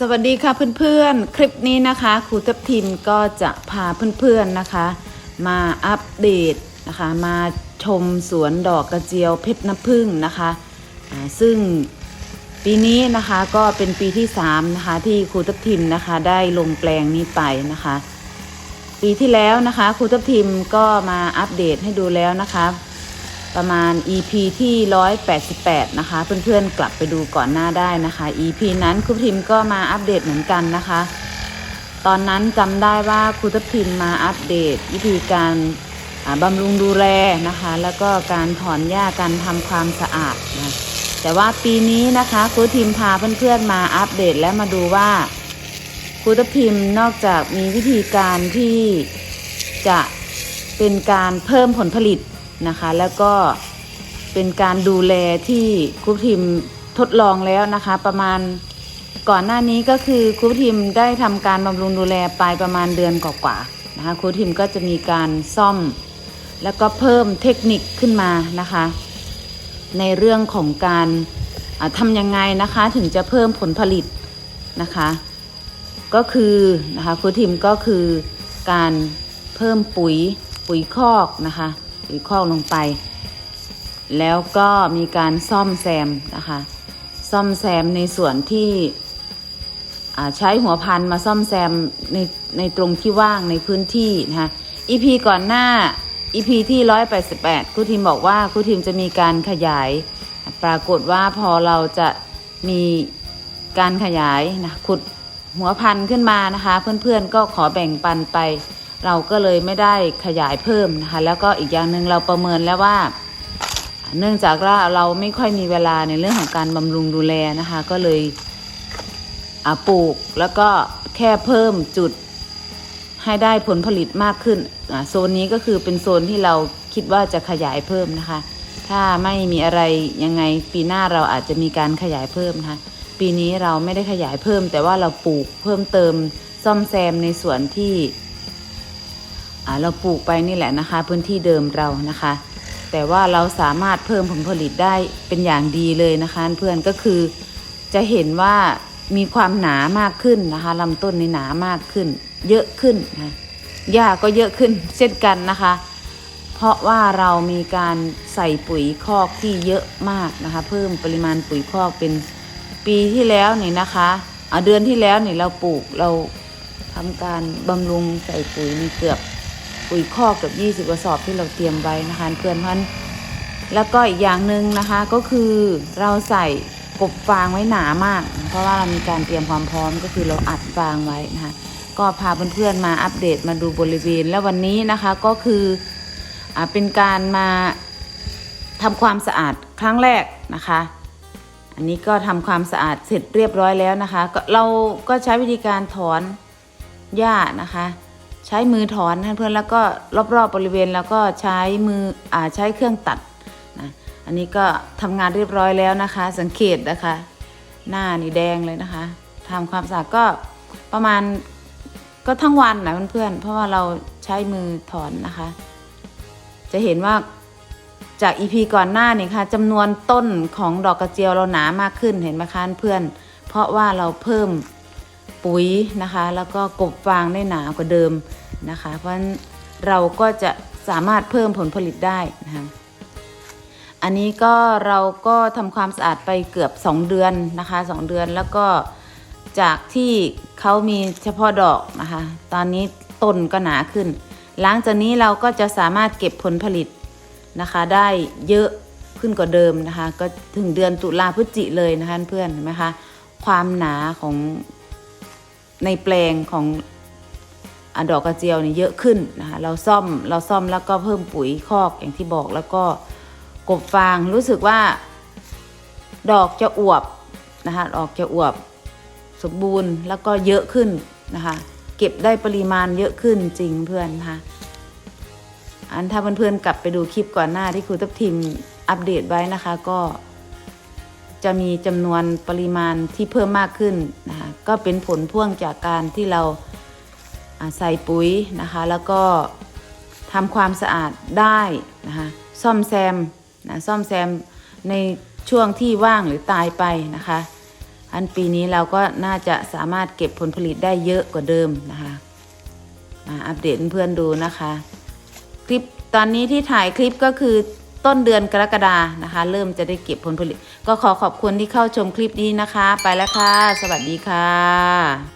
สวัสดีค่ะเพื่อนๆ คลิปนี้นะคะครูทับทิมก็จะพาเพื่อนๆนะคะ มาอัปเดตนะคะ มาชมสวนดอกกระเจียวเพชรน้ำผึ้งนะคะซึ่งปีนี้นะคะก็เป็นปีที่3นะคะที่ครูทับทิมนะคะได้ลงแปลงนี้ไปนะคะ ปีที่แล้วนะคะครูทับทิมก็มาอัปเดตให้ดูแล้วนะคะ ประมาณ EP ที่ 188 นะคะ เพื่อนๆกลับไปดูก่อนหน้าได้นะคะ EP นั้นครูทิมก็มาอัปเดตเหมือนกันนะคะ ตอนนั้นจำได้ว่าครูทิมมาอัปเดต วิธีการบำรุงดูแลนะคะ แล้วก็การถอนหญ้าการทำความสะอาดนะแต่ว่าปีนี้นะคะครูทิมพาเพื่อนๆมาอัปเดตและมาดูว่าครูทิมนอกจากมีวิธีการที่จะเป็นการเพิ่มผลผลิต นะคะ แล้วก็เป็นการดูแลที่ครูทิมทดลองแล้วนะคะ ประมาณก่อนหน้านี้ก็คือครูทิมได้ทำการบำรุงดูแลไปประมาณเดือนกว่าๆนะคะครูทิมก็จะมีการซ่อม แล้วก็เพิ่มเทคนิคขึ้นมานะคะ ในเรื่องของการทำยังไงนะคะถึงจะเพิ่มผลผลิตนะคะ ก็คือนะคะครูทิมก็คือการเพิ่มปุ๋ยปุ๋ยคอกนะคะ ปุ๋ยคอกลงไป แล้วก็มีการซ่อมแซมนะคะ ซ่อมแซมในส่วนที่ใช้หัวพันมาซ่อมแซมในในตรงที่ว่างในพื้นที่นะคะ EP ก่อนหน้า EP ที่188ครูทีมบอกว่าครูทีมจะมีการขยาย ปรากฏว่าพอเราจะมีการขยายนะขุดหัวพันขึ้นมานะคะ เพื่อนๆก็ขอแบ่งปันไป เราก็เลยไม่ได้ขยายเพิ่มนะคะแล้วก็อีกอย่างหนึ่งเราประเมินแล้วว่า เนื่องจากว่าเราไม่ค่อยมีเวลาในเรื่องของการบำรุงดูแลนะคะ ก็เลยปลูกแล้วก็แค่เพิ่มจุดให้ได้ผลผลิตมากขึ้นโซนนี้ก็คือเป็นโซนที่เราคิดว่าจะขยายเพิ่มนะคะ ถ้าไม่มีอะไรยังไงปีหน้าเราอาจจะมีการขยายเพิ่มนะคะ ปีนี้เราไม่ได้ขยายเพิ่ม แต่ว่าเราปลูกเพิ่มเติมซ่อมแซมในส่วนที่ เราปลูกไปนี่แหละนะคะ พื้นที่เดิมเรานะคะ แต่ว่าเราสามารถเพิ่มผลผลิตได้เป็นอย่างดีเลยนะคะเพื่อนก็คือจะเห็นว่ามีความหนามากขึ้นนะคะลำต้นในหนามากขึ้น เยอะขึ้นนะหญ้าก็เยอะขึ้นเช่นกันนะคะ เพราะว่าเรามีการใส่ปุ๋ยคอกที่เยอะมากนะคะ เพิ่มปริมาณปุ๋ยคอกเป็นปีที่แล้วนี่นะคะเเดือนที่แล้วนี่เราปลูกเราทำการบำรุงใส่ปุ๋ยนี่เกือบ ปุ๋ยคอกกับ 20กระสอบที่เราเตรียมไว้นะคะเพื่อนพันแล้วก็อีกอย่างหนึ่งนะคะก็คือเราใส่กบฟางไว้หนามาก เพราะว่าเรามีการเตรียมความพร้อมก็คือเราอัดฟางไว้นะคะก็พาเพื่อนๆมาอัปเดตมาดูบริเวณ แล้ววันนี้นะคะก็คืออเป็นการมาทำความสะอาดครั้งแรกนะคะ อันนี้ก็ทำความสะอาดเสร็จเรียบร้อยแล้วนะคะเราก็ใช้วิธีการถอนหญ้านะคะ ใช้มือถอนนะเพื่อนแล้วก็รอบๆบบริเวณแล้วก็ใช้มืออ่าใช้เครื่องตัดนะอันนี้ก็ทำงานเรียบร้อยแล้วนะคะ สังเกตนะคะ หน้านี่แดงเลยนะคะทำความสะอาดก็ประมาณก็ทั้งวันนะเพื่อนๆเพราะว่าเราใช้มือถอนนะคะ จะเห็นว่าจากอีพีก่อนหน้านี่ค่ะจำนวนต้นของดอกกระเจียวเราหนามากขึ้นเห็นไหมคะเพื่อน เพราะว่าเราเพิ่ม ปุ๋ยนะคะ แล้วก็กบฟางได้หนากว่าเดิมนะคะ เพราะเราก็จะสามารถเพิ่มผลผลิตได้นะคะอันนี้ก็เราก็ทำความสะอาดไปเกือบ 2 เดือนนะคะ 2 เดือนแล้วก็จากที่เขามีเฉพาะดอกนะคะ ตอนนี้ต้นก็หนาขึ้น หลังจากนี้เราก็จะสามารถเก็บผลผลิตนะคะ ได้เยอะขึ้นกว่าเดิมนะคะ ก็ถึงเดือนตุลาพฤศจิเลยนะคะเพื่อนเห็นไหมคะความหนาของ ในแปลงของอดอกกระเจียวนี่เยอะขึ้นนะคะเราซ่อมเราซ่อมแล้วก็เพิ่มปุ๋ยคอกอย่างที่บอกแล้วก็กบฟางรู้สึกว่าดอกจะอวบนะคะดอกจะอวบสมบูรณ์แล้วก็เยอะขึ้นนะคะเก็บได้ปริมาณเยอะขึ้นจริงเพื่อนนะคะอันถ้าเพื่อนๆกลับไปดูคลิปก่อนหน้าที่ครูทับทิมอัปเดตไว้นะคะก็ จะมีจำนวนปริมาณที่เพิ่มมากขึ้นนะคะก็เป็นผลพ่วงจากการที่เราใส่ปุ๋ยนะคะแล้วก็ทำความสะอาดได้นะคะซ่อมแซมนะซ่อมแซมในช่วงที่ว่างหรือตายไปนะคะ อันปีนี้เราก็น่าจะสามารถเก็บผลผลิตได้เยอะกว่าเดิมนะคะมาอัปเดตเพื่อนดูนะคะ คลิปตอนนี้ที่ถ่ายคลิปก็คือ ต้นเดือนกรกฎานะคะ เริ่มจะได้เก็บผลผลิต ก็ขอขอบคุณที่เข้าชมคลิปนี้นะคะ ไปแล้วค่ะ สวัสดีค่ะ